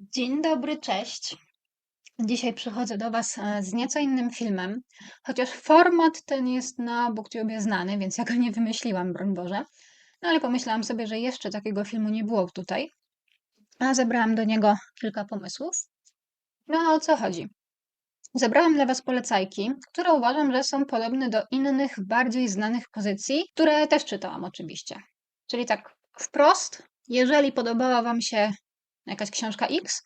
Dzień dobry, cześć. Dzisiaj przychodzę do Was e, z nieco innym filmem, chociaż format ten jest na BookTubie znany, więc ja go nie wymyśliłam, broń Boże. No ale pomyślałam sobie, że jeszcze takiego filmu nie było tutaj, a zebrałam do niego kilka pomysłów. No a o co chodzi? Zebrałam dla Was polecajki, które uważam, że są podobne do innych, bardziej znanych pozycji, które też czytałam oczywiście. Czyli tak wprost, jeżeli podobała Wam się jakaś książka X,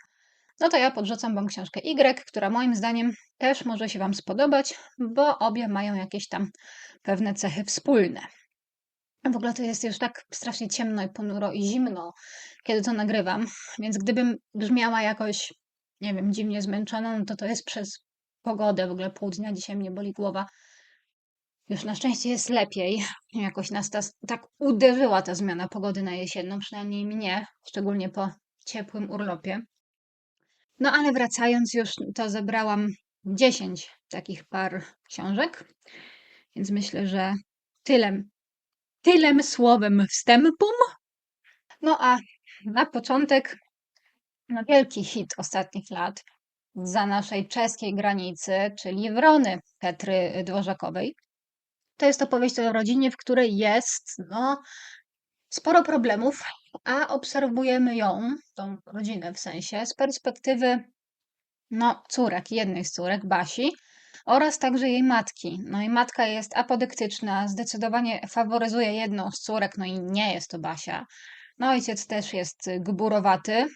no to ja podrzucam Wam książkę Y, która moim zdaniem też może się Wam spodobać, bo obie mają jakieś tam pewne cechy wspólne. W ogóle to jest już tak strasznie ciemno i ponuro i zimno, kiedy to nagrywam, więc gdybym brzmiała jakoś, nie wiem, dziwnie zmęczoną, no to to jest przez pogodę. W ogóle pół dnia dzisiaj mnie boli głowa. Już na szczęście jest lepiej. Jakoś nas ta, tak uderzyła ta zmiana pogody na jesienną, przynajmniej mnie, szczególnie po ciepłym urlopie. No ale wracając już, to zebrałam 10 takich par książek, więc myślę, że tylem, tylem słowem wstępum. No a na początek no wielki hit ostatnich lat za naszej czeskiej granicy, czyli Wrony Petry Dworzakowej. To jest opowieść o rodzinie, w której jest no, sporo problemów, a obserwujemy ją, tą rodzinę w sensie, z perspektywy no, córek, jednej z córek, Basi, oraz także jej matki. No i matka jest apodyktyczna, zdecydowanie faworyzuje jedną z córek, no i nie jest to Basia. No ojciec też jest gburowaty.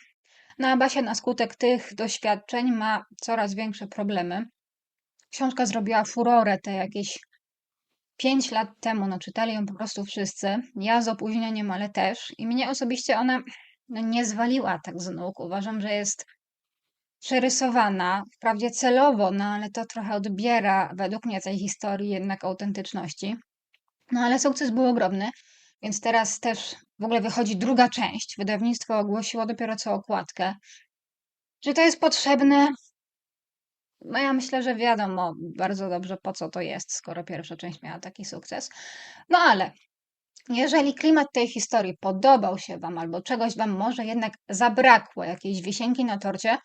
No a Basia na skutek tych doświadczeń ma coraz większe problemy. Książka zrobiła furorę te jakieś pięć lat temu, no czytali ją po prostu wszyscy, ja z opóźnieniem, ale też i mnie osobiście ona no, nie zwaliła tak z nóg. Uważam, że jest przerysowana, wprawdzie celowo, no ale to trochę odbiera według mnie tej historii jednak autentyczności. No ale sukces był ogromny, więc teraz też w ogóle wychodzi druga część. Wydawnictwo ogłosiło dopiero co okładkę. Czy to jest potrzebne? No ja myślę, że wiadomo bardzo dobrze po co to jest, skoro pierwsza część miała taki sukces. No ale jeżeli klimat tej historii podobał się Wam albo czegoś Wam może jednak zabrakło, jakiejś wisienki na torcie,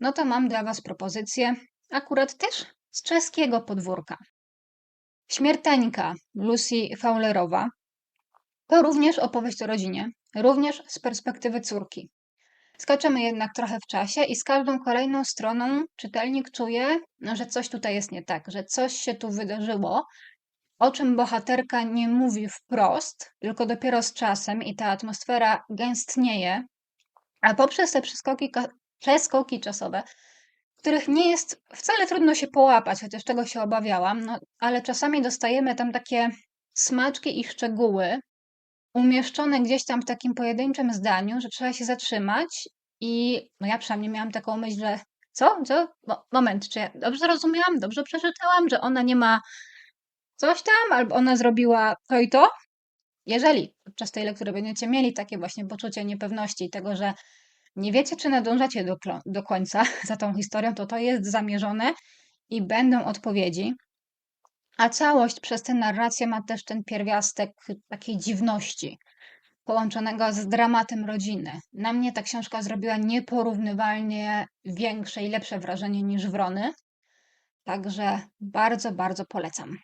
no to mam dla Was propozycję, akurat też z czeskiego podwórka. Śmierteńka Lucy Fowlerowa to również opowieść o rodzinie, również z perspektywy córki. Skaczemy jednak trochę w czasie i z każdą kolejną stroną czytelnik czuje, no, że coś tutaj jest nie tak, że coś się tu wydarzyło, o czym bohaterka nie mówi wprost, tylko dopiero z czasem i ta atmosfera gęstnieje, a poprzez te przeskoki, przeskoki czasowe, których nie jest wcale trudno się połapać, chociaż czego się obawiałam, no, ale czasami dostajemy tam takie smaczki i szczegóły, umieszczone gdzieś tam w takim pojedynczym zdaniu, że trzeba się zatrzymać i no ja przynajmniej miałam taką myśl, że co? Co? Mo moment, czy ja dobrze zrozumiałam, dobrze przeczytałam, że ona nie ma coś tam, albo ona zrobiła to i to? Jeżeli podczas tej lektury będziecie mieli takie właśnie poczucie niepewności i tego, że nie wiecie, czy nadążacie do, do końca za tą historią, to to jest zamierzone i będą odpowiedzi. A całość przez tę narrację ma też ten pierwiastek takiej dziwności, połączonego z dramatem rodziny. Na mnie ta książka zrobiła nieporównywalnie większe i lepsze wrażenie niż Wrony. Także bardzo, bardzo polecam.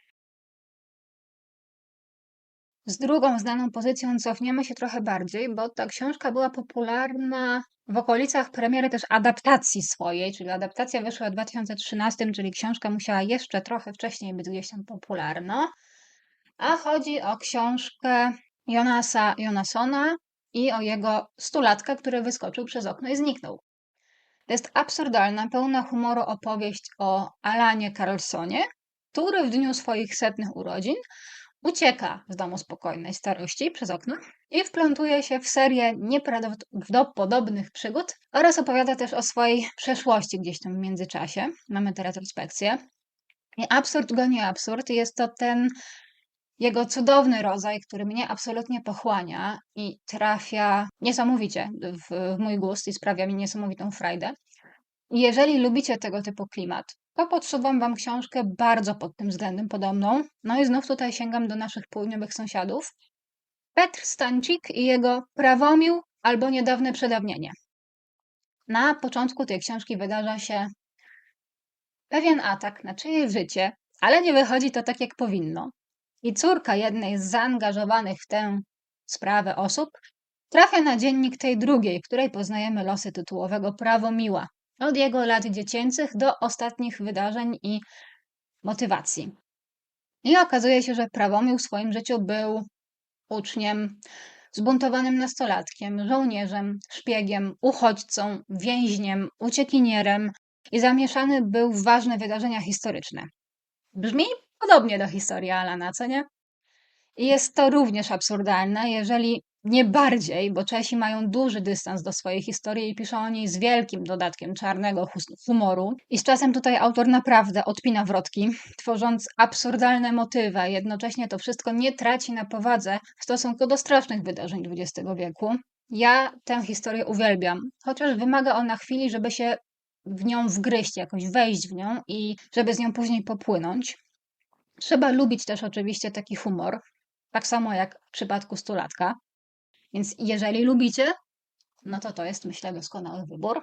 Z drugą znaną pozycją cofniemy się trochę bardziej, bo ta książka była popularna w okolicach premiery też adaptacji swojej, czyli adaptacja wyszła w 2013, czyli książka musiała jeszcze trochę wcześniej być gdzieś tam popularna. A chodzi o książkę Jonasa Jonasona i o jego stulatka, który wyskoczył przez okno i zniknął. To jest absurdalna, pełna humoru opowieść o Alanie Carlsonie, który w dniu swoich setnych urodzin ucieka z domu spokojnej starości przez okno i wplątuje się w serię nieprawdopodobnych przygód oraz opowiada też o swojej przeszłości gdzieś tam w międzyczasie. Mamy tę retrospekcję. I absurd goni absurd. Jest to ten jego cudowny rodzaj, który mnie absolutnie pochłania i trafia niesamowicie w, w mój gust i sprawia mi niesamowitą frajdę. Jeżeli lubicie tego typu klimat, to podsuwam Wam książkę bardzo pod tym względem podobną. No i znów tutaj sięgam do naszych południowych sąsiadów. Petr Stancik i jego Prawomił albo Niedawne Przedawnienie. Na początku tej książki wydarza się pewien atak na czyjeś życie, ale nie wychodzi to tak, jak powinno. I córka jednej z zaangażowanych w tę sprawę osób trafia na dziennik tej drugiej, w której poznajemy losy tytułowego Prawo Miła. Od jego lat dziecięcych do ostatnich wydarzeń i motywacji. I okazuje się, że Prawomił w swoim życiu był uczniem, zbuntowanym nastolatkiem, żołnierzem, szpiegiem, uchodźcą, więźniem, uciekinierem i zamieszany był w ważne wydarzenia historyczne. Brzmi podobnie do historii Alana, co nie? I jest to również absurdalne, jeżeli nie bardziej, bo Czesi mają duży dystans do swojej historii i piszą o niej z wielkim dodatkiem czarnego humoru. I z czasem tutaj autor naprawdę odpina wrotki, tworząc absurdalne motywy, a jednocześnie to wszystko nie traci na powadze w stosunku do strasznych wydarzeń XX wieku. Ja tę historię uwielbiam, chociaż wymaga ona chwili, żeby się w nią wgryźć, jakoś wejść w nią i żeby z nią później popłynąć. Trzeba lubić też oczywiście taki humor, tak samo jak w przypadku stulatka. Więc jeżeli lubicie, no to to jest myślę doskonały wybór.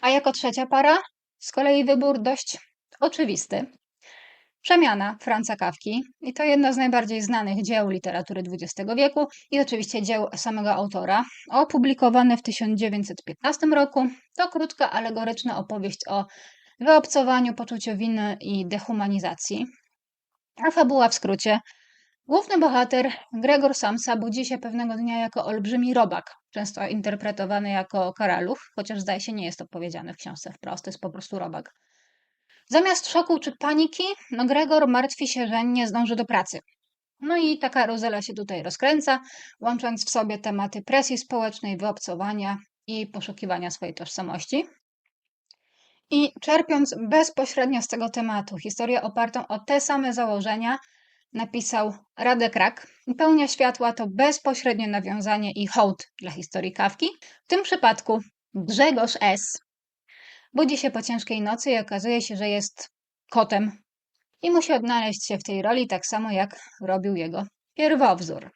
A jako trzecia para, z kolei wybór dość oczywisty. Przemiana Franca Kawki i to jedno z najbardziej znanych dzieł literatury XX wieku i oczywiście dzieł samego autora. Opublikowane w 1915 roku, to krótka alegoryczna opowieść o wyobcowaniu, poczuciu winy i dehumanizacji. A fabuła w skrócie Główny bohater, Gregor Samsa, budzi się pewnego dnia jako olbrzymi robak, często interpretowany jako karaluch, chociaż zdaje się nie jest to powiedziane w książce wprost, jest po prostu robak. Zamiast szoku czy paniki, no Gregor martwi się, że nie zdąży do pracy. No i ta karuzela się tutaj rozkręca, łącząc w sobie tematy presji społecznej, wyobcowania i poszukiwania swojej tożsamości. I czerpiąc bezpośrednio z tego tematu historię opartą o te same założenia, napisał Radek Rak. Pełnia światła to bezpośrednie nawiązanie i hołd dla historii kawki. W tym przypadku Grzegorz S. budzi się po ciężkiej nocy i okazuje się, że jest kotem i musi odnaleźć się w tej roli tak samo jak robił jego pierwowzór.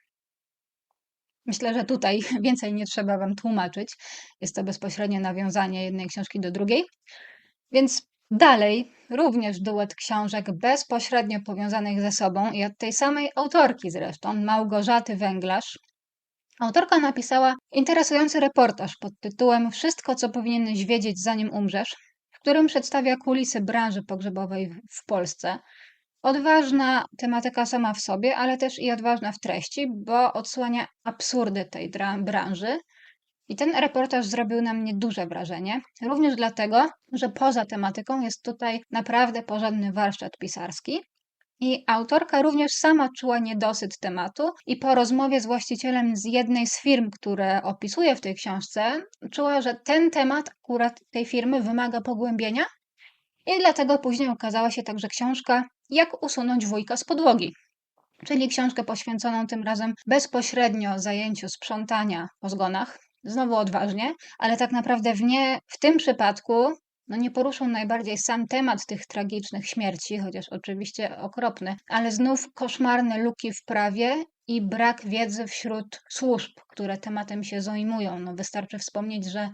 Myślę, że tutaj więcej nie trzeba Wam tłumaczyć. Jest to bezpośrednie nawiązanie jednej książki do drugiej. Więc Dalej, również duet książek bezpośrednio powiązanych ze sobą i od tej samej autorki zresztą, Małgorzaty Węglarz. Autorka napisała interesujący reportaż pod tytułem Wszystko, co powinieneś wiedzieć zanim umrzesz, w którym przedstawia kulisy branży pogrzebowej w Polsce. Odważna tematyka sama w sobie, ale też i odważna w treści, bo odsłania absurdy tej branży i ten reportaż zrobił na mnie duże wrażenie, również dlatego, że poza tematyką jest tutaj naprawdę porządny warsztat pisarski. I autorka również sama czuła niedosyt tematu, i po rozmowie z właścicielem z jednej z firm, które opisuje w tej książce, czuła, że ten temat akurat tej firmy wymaga pogłębienia. I dlatego później ukazała się także książka Jak usunąć wujka z podłogi, czyli książkę poświęconą tym razem bezpośrednio zajęciu sprzątania po zgonach, znowu odważnie, ale tak naprawdę w, nie, w tym przypadku no nie poruszą najbardziej sam temat tych tragicznych śmierci, chociaż oczywiście okropny, ale znów koszmarne luki w prawie i brak wiedzy wśród służb, które tematem się zajmują. No wystarczy wspomnieć, że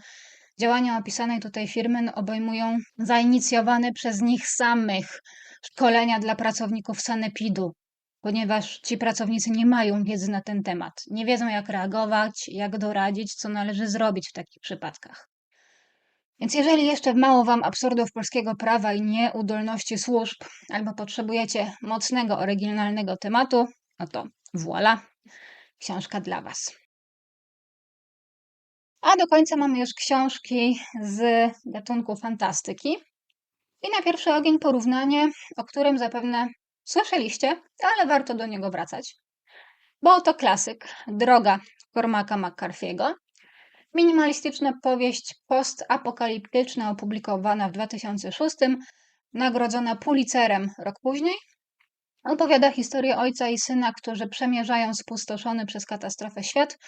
działania opisanej tutaj firmy no, obejmują zainicjowane przez nich samych szkolenia dla pracowników sanepidu, ponieważ ci pracownicy nie mają wiedzy na ten temat. Nie wiedzą, jak reagować, jak doradzić, co należy zrobić w takich przypadkach. Więc jeżeli jeszcze mało Wam absurdów polskiego prawa i nieudolności służb, albo potrzebujecie mocnego, oryginalnego tematu, no to voilà, książka dla Was. A do końca mamy już książki z gatunku fantastyki. I na pierwszy ogień porównanie, o którym zapewne Słyszeliście, ale warto do niego wracać. Bo to klasyk, droga Cormaca McCarthy'ego. Minimalistyczna powieść postapokaliptyczna opublikowana w 2006, nagrodzona Pulitzerem rok później. Opowiada historię ojca i syna, którzy przemierzają spustoszony przez katastrofę świat,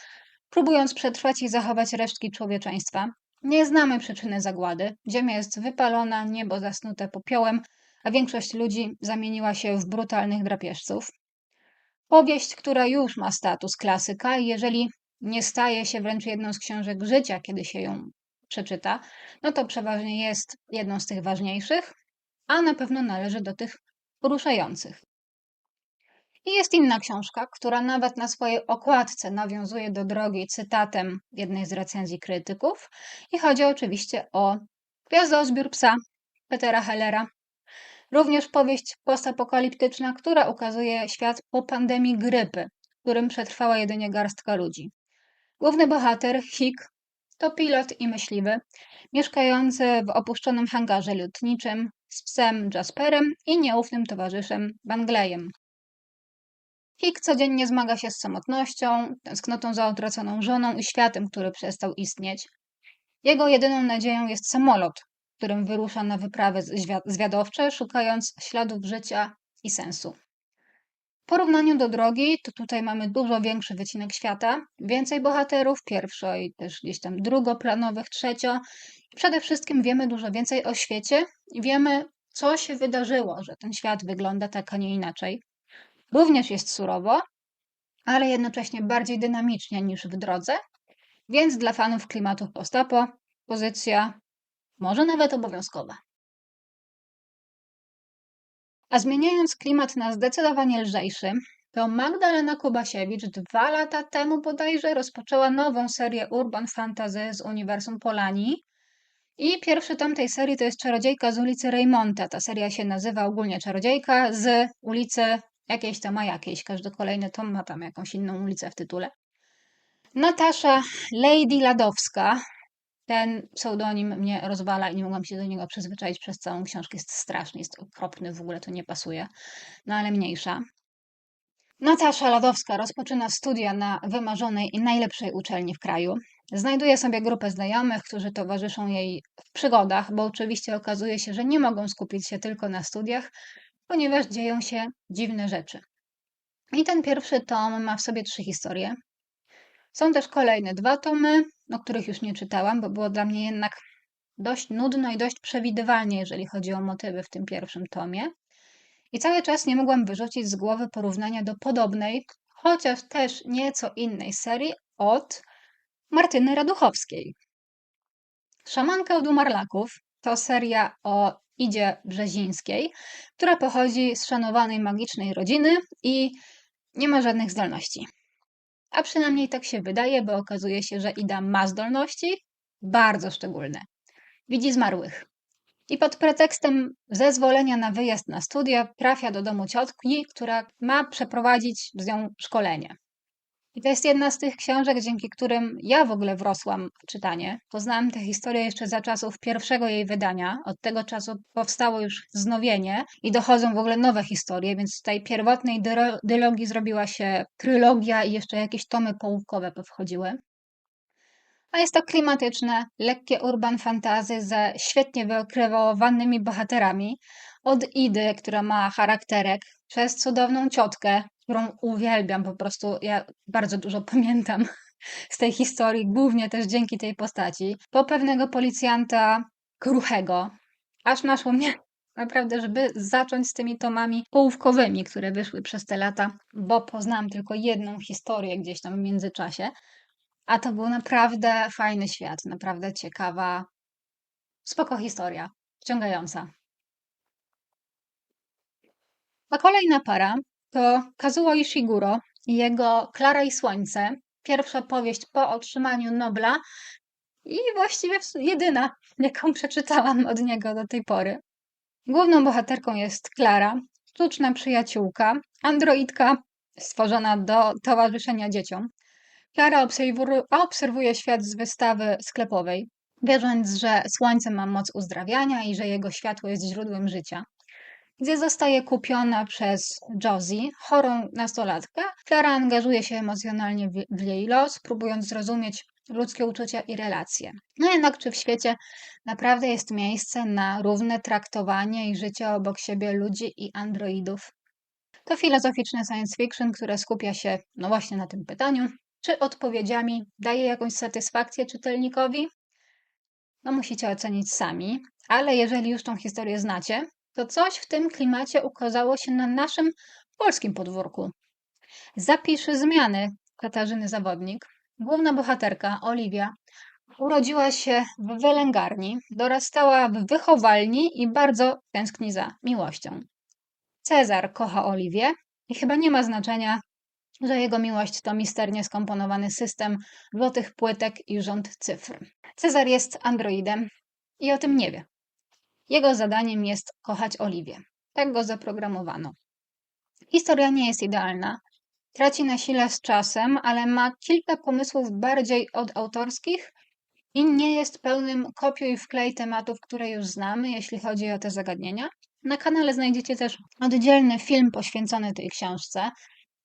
próbując przetrwać i zachować resztki człowieczeństwa. Nie znamy przyczyny zagłady. Ziemia jest wypalona, niebo zasnute popiołem, a większość ludzi zamieniła się w brutalnych drapieżców. Powieść, która już ma status klasyka i jeżeli nie staje się wręcz jedną z książek życia, kiedy się ją przeczyta, no to przeważnie jest jedną z tych ważniejszych, a na pewno należy do tych poruszających. I jest inna książka, która nawet na swojej okładce nawiązuje do drogi cytatem jednej z recenzji krytyków. I chodzi oczywiście o Gwiazdozbiór psa Petera Hellera. Również powieść postapokaliptyczna, która ukazuje świat po pandemii grypy, którym przetrwała jedynie garstka ludzi. Główny bohater, Hick, to pilot i myśliwy, mieszkający w opuszczonym hangarze lotniczym z psem Jasperem i nieufnym towarzyszem Banglejem. Hick codziennie zmaga się z samotnością, tęsknotą za utraconą żoną i światem, który przestał istnieć. Jego jedyną nadzieją jest samolot, którym wyrusza na wyprawy zwiadowcze, szukając śladów życia i sensu. W porównaniu do drogi, to tutaj mamy dużo większy wycinek świata, więcej bohaterów, pierwszo i też gdzieś tam drugoplanowych, trzecio. Przede wszystkim wiemy dużo więcej o świecie wiemy, co się wydarzyło, że ten świat wygląda tak, a nie inaczej. Również jest surowo, ale jednocześnie bardziej dynamicznie niż w drodze, więc dla fanów klimatów postapo pozycja może nawet obowiązkowa. A zmieniając klimat na zdecydowanie lżejszy, to Magdalena Kubasiewicz dwa lata temu bodajże rozpoczęła nową serię Urban Fantasy z uniwersum Polani. I pierwszy tom tej serii to jest Czarodziejka z ulicy Reymonta. Ta seria się nazywa ogólnie Czarodziejka z ulicy Jakieś tam ma jakieś, każdy kolejny tom ma tam jakąś inną ulicę w tytule. Natasza Lady Ladowska, ten pseudonim mnie rozwala i nie mogłam się do niego przyzwyczaić przez całą książkę. Jest straszny, jest okropny, w ogóle to nie pasuje. No ale mniejsza. Natasza Ladowska rozpoczyna studia na wymarzonej i najlepszej uczelni w kraju. Znajduje sobie grupę znajomych, którzy towarzyszą jej w przygodach, bo oczywiście okazuje się, że nie mogą skupić się tylko na studiach, ponieważ dzieją się dziwne rzeczy. I ten pierwszy tom ma w sobie trzy historie. Są też kolejne dwa tomy, o których już nie czytałam, bo było dla mnie jednak dość nudno i dość przewidywalnie, jeżeli chodzi o motywy w tym pierwszym tomie. I cały czas nie mogłam wyrzucić z głowy porównania do podobnej, chociaż też nieco innej serii od Martyny Raduchowskiej. Szamanka od Umarlaków to seria o Idzie Brzezińskiej, która pochodzi z szanowanej magicznej rodziny i nie ma żadnych zdolności. A przynajmniej tak się wydaje, bo okazuje się, że Ida ma zdolności bardzo szczególne. Widzi zmarłych. I pod pretekstem zezwolenia na wyjazd na studia trafia do domu ciotki, która ma przeprowadzić z nią szkolenie. I to jest jedna z tych książek, dzięki którym ja w ogóle wrosłam w czytanie. Poznałam tę historię jeszcze za czasów pierwszego jej wydania. Od tego czasu powstało już wznowienie i dochodzą w ogóle nowe historie, więc z tej pierwotnej dylogii zrobiła się trylogia i jeszcze jakieś tomy połówkowe powchodziły. A jest to klimatyczne, lekkie urban fantazy ze świetnie wykreowanymi bohaterami. Od Idy, która ma charakterek, przez cudowną ciotkę, którą uwielbiam po prostu. Ja bardzo dużo pamiętam z tej historii, głównie też dzięki tej postaci. Po pewnego policjanta kruchego, aż naszło mnie naprawdę, żeby zacząć z tymi tomami połówkowymi, które wyszły przez te lata, bo poznałam tylko jedną historię gdzieś tam w międzyczasie. A to był naprawdę fajny świat, naprawdę ciekawa, spoko historia, wciągająca. A kolejna para to Kazuo Ishiguro i jego Klara i Słońce. Pierwsza powieść po otrzymaniu Nobla i właściwie jedyna, jaką przeczytałam od niego do tej pory. Główną bohaterką jest Klara, sztuczna przyjaciółka, androidka stworzona do towarzyszenia dzieciom. Klara obserwuje świat z wystawy sklepowej, wierząc, że słońce ma moc uzdrawiania i że jego światło jest źródłem życia gdzie zostaje kupiona przez Josie, chorą nastolatkę. Klara angażuje się emocjonalnie w jej los, próbując zrozumieć ludzkie uczucia i relacje. No jednak czy w świecie naprawdę jest miejsce na równe traktowanie i życie obok siebie ludzi i androidów? To filozoficzne science fiction, które skupia się no właśnie na tym pytaniu, czy odpowiedziami daje jakąś satysfakcję czytelnikowi? No musicie ocenić sami, ale jeżeli już tą historię znacie, to coś w tym klimacie ukazało się na naszym polskim podwórku. Zapisz zmiany Katarzyny Zawodnik. Główna bohaterka, Oliwia, Urodziła się w wylęgarni, dorastała w wychowalni i bardzo tęskni za miłością. Cezar kocha Oliwię i chyba nie ma znaczenia, że jego miłość to misternie skomponowany system złotych płytek i rząd cyfr. Cezar jest androidem i o tym nie wie. Jego zadaniem jest kochać Oliwię. Tak go zaprogramowano. Historia nie jest idealna. Traci na sile z czasem, ale ma kilka pomysłów bardziej odautorskich i nie jest pełnym kopiuj wklej tematów, które już znamy, jeśli chodzi o te zagadnienia. Na kanale znajdziecie też oddzielny film poświęcony tej książce,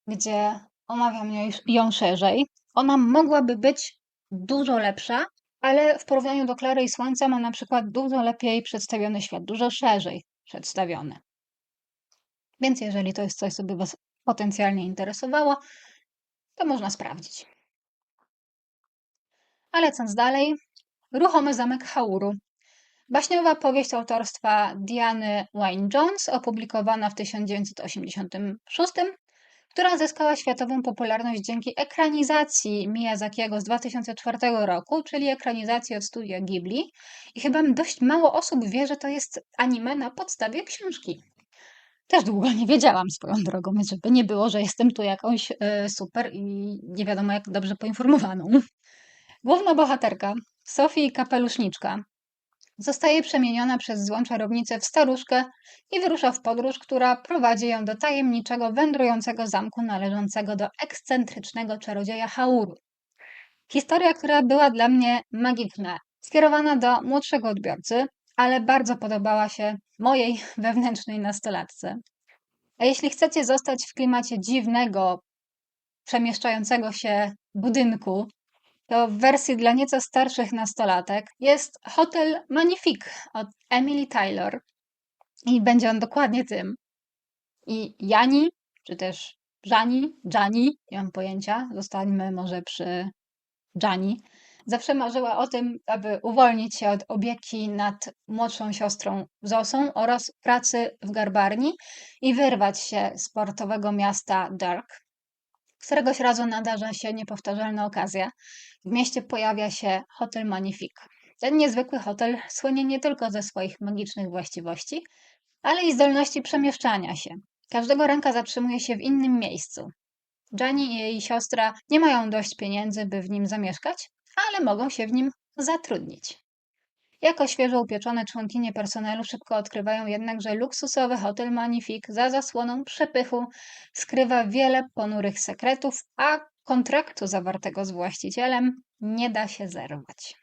gdzie omawiam ją szerzej. Ona mogłaby być dużo lepsza, ale w porównaniu do Klary i Słońca ma na przykład dużo lepiej przedstawiony świat, dużo szerzej przedstawiony. Więc jeżeli to jest coś, co by Was potencjalnie interesowało, to można sprawdzić. A lecąc dalej, Ruchomy Zamek Hauru. Baśniowa powieść autorstwa Diany Wynne-Jones, opublikowana w 1986, która zyskała światową popularność dzięki ekranizacji Miyazakiego z 2004 roku, czyli ekranizacji od studia Ghibli. I chyba dość mało osób wie, że to jest anime na podstawie książki. Też długo nie wiedziałam swoją drogą, żeby nie było, że jestem tu jakąś y, super i nie wiadomo jak dobrze poinformowaną. Główna bohaterka, Sofii Kapeluszniczka, zostaje przemieniona przez złą czarownicę w staruszkę i wyrusza w podróż, która prowadzi ją do tajemniczego, wędrującego zamku należącego do ekscentrycznego czarodzieja Hauru. Historia, która była dla mnie magiczna, skierowana do młodszego odbiorcy, ale bardzo podobała się mojej wewnętrznej nastolatce. A jeśli chcecie zostać w klimacie dziwnego, przemieszczającego się budynku, to w wersji dla nieco starszych nastolatek jest Hotel Magnifique od Emily Taylor. I będzie on dokładnie tym. I Jani, czy też Jani, Jani, nie mam pojęcia, zostańmy może przy Jani, zawsze marzyła o tym, aby uwolnić się od opieki nad młodszą siostrą Zosą oraz pracy w garbarni i wyrwać się z portowego miasta Dark. Któregoś razu nadarza się niepowtarzalna okazja. W mieście pojawia się Hotel Magnifique. Ten niezwykły hotel słynie nie tylko ze swoich magicznych właściwości, ale i zdolności przemieszczania się. Każdego ranka zatrzymuje się w innym miejscu. Jani i jej siostra nie mają dość pieniędzy, by w nim zamieszkać, ale mogą się w nim zatrudnić. Jako świeżo upieczone członkinie personelu szybko odkrywają jednak, że luksusowy hotel Magnifique za zasłoną przepychu skrywa wiele ponurych sekretów, a kontraktu zawartego z właścicielem nie da się zerwać.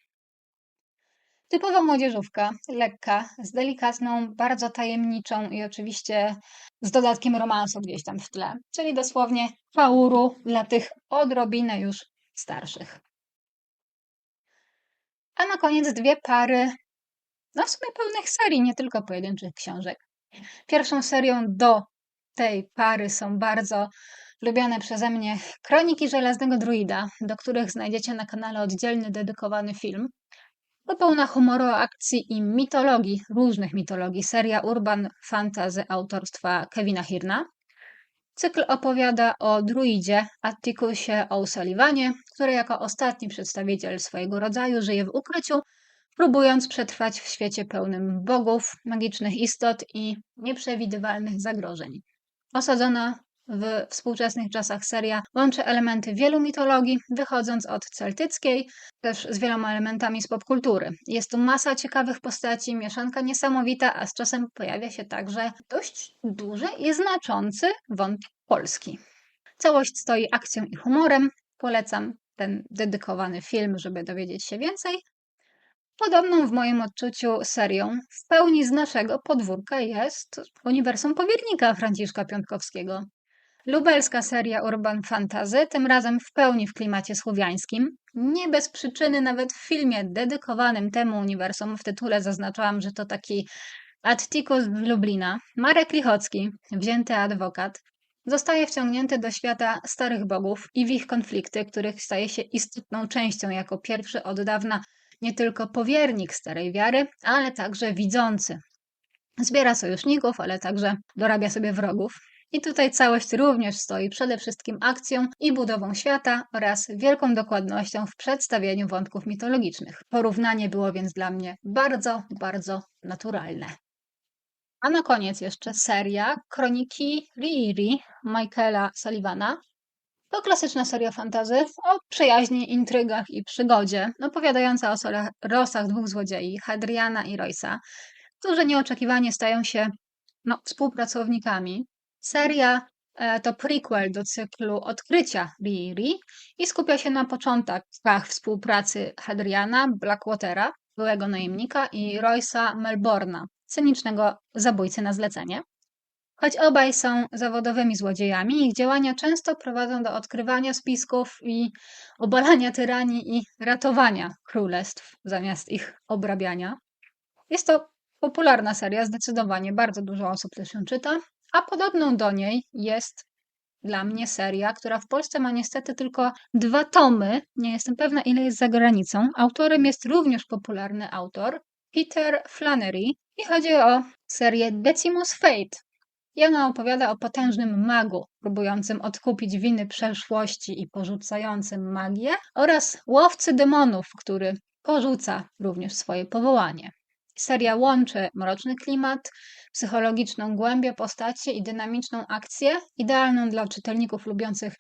Typowa młodzieżówka, lekka, z delikatną, bardzo tajemniczą i oczywiście z dodatkiem romansu gdzieś tam w tle, czyli dosłownie fauru dla tych odrobinę już starszych. A na koniec dwie pary, no w sumie pełnych serii, nie tylko pojedynczych książek. Pierwszą serią do tej pary są bardzo lubiane przeze mnie Kroniki Żelaznego Druida, do których znajdziecie na kanale oddzielny, dedykowany film. To pełna humoru, akcji i mitologii, różnych mitologii, seria Urban Fantasy autorstwa Kevina Hirna. Cykl opowiada o druidzie Atticusie O'Sullivanie, który jako ostatni przedstawiciel swojego rodzaju żyje w ukryciu, próbując przetrwać w świecie pełnym bogów, magicznych istot i nieprzewidywalnych zagrożeń. Osadzona w współczesnych czasach seria łączy elementy wielu mitologii, wychodząc od celtyckiej, też z wieloma elementami z popkultury. Jest tu masa ciekawych postaci, mieszanka niesamowita, a z czasem pojawia się także dość duży i znaczący wątek polski. Całość stoi akcją i humorem. Polecam ten dedykowany film, żeby dowiedzieć się więcej. Podobną w moim odczuciu serią w pełni z naszego podwórka jest Uniwersum Powiernika Franciszka Piątkowskiego. Lubelska seria Urban Fantasy, tym razem w pełni w klimacie słowiańskim. Nie bez przyczyny nawet w filmie dedykowanym temu uniwersum w tytule zaznaczałam, że to taki Atticus z Lublina. Marek Lichocki, wzięty adwokat, zostaje wciągnięty do świata starych bogów i w ich konflikty, których staje się istotną częścią jako pierwszy od dawna nie tylko powiernik starej wiary, ale także widzący. Zbiera sojuszników, ale także dorabia sobie wrogów. I tutaj całość również stoi przede wszystkim akcją i budową świata oraz wielką dokładnością w przedstawieniu wątków mitologicznych. Porównanie było więc dla mnie bardzo, bardzo naturalne. A na koniec jeszcze seria Kroniki Riri Michaela Sullivana. To klasyczna seria fantazy o przyjaźni, intrygach i przygodzie, opowiadająca o losach dwóch złodziei, Hadriana i Roysa, którzy nieoczekiwanie stają się no, współpracownikami. Seria e, to prequel do cyklu Odkrycia Riri i skupia się na początkach współpracy Hadriana Blackwatera, byłego najemnika, i Roysa Melborna, cynicznego zabójcy na zlecenie. Choć obaj są zawodowymi złodziejami, ich działania często prowadzą do odkrywania spisków i obalania tyranii i ratowania królestw zamiast ich obrabiania. Jest to popularna seria, zdecydowanie bardzo dużo osób też ją czyta, a podobną do niej jest dla mnie seria, która w Polsce ma niestety tylko dwa tomy. Nie jestem pewna, ile jest za granicą. Autorem jest również popularny autor Peter Flannery i chodzi o serię Decimus Fate. I ona opowiada o potężnym magu, próbującym odkupić winy przeszłości i porzucającym magię, oraz łowcy demonów, który porzuca również swoje powołanie. Seria łączy mroczny klimat, psychologiczną głębię postaci i dynamiczną akcję, idealną dla czytelników lubiących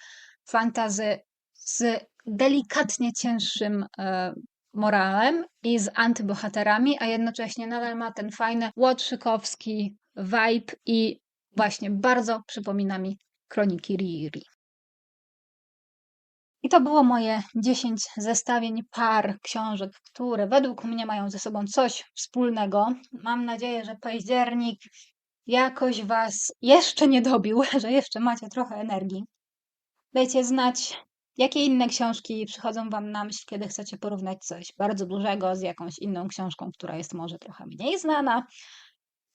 fantazy z delikatnie cięższym e, morałem i z antybohaterami, a jednocześnie nadal ma ten fajny łotrzykowski vibe i właśnie bardzo przypomina mi kroniki Riri. To było moje 10 zestawień par książek, które według mnie mają ze sobą coś wspólnego. Mam nadzieję, że październik jakoś Was jeszcze nie dobił, że jeszcze macie trochę energii. Dajcie znać, jakie inne książki przychodzą Wam na myśl, kiedy chcecie porównać coś bardzo dużego z jakąś inną książką, która jest może trochę mniej znana.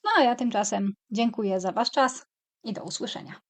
No a ja tymczasem dziękuję za Wasz czas i do usłyszenia.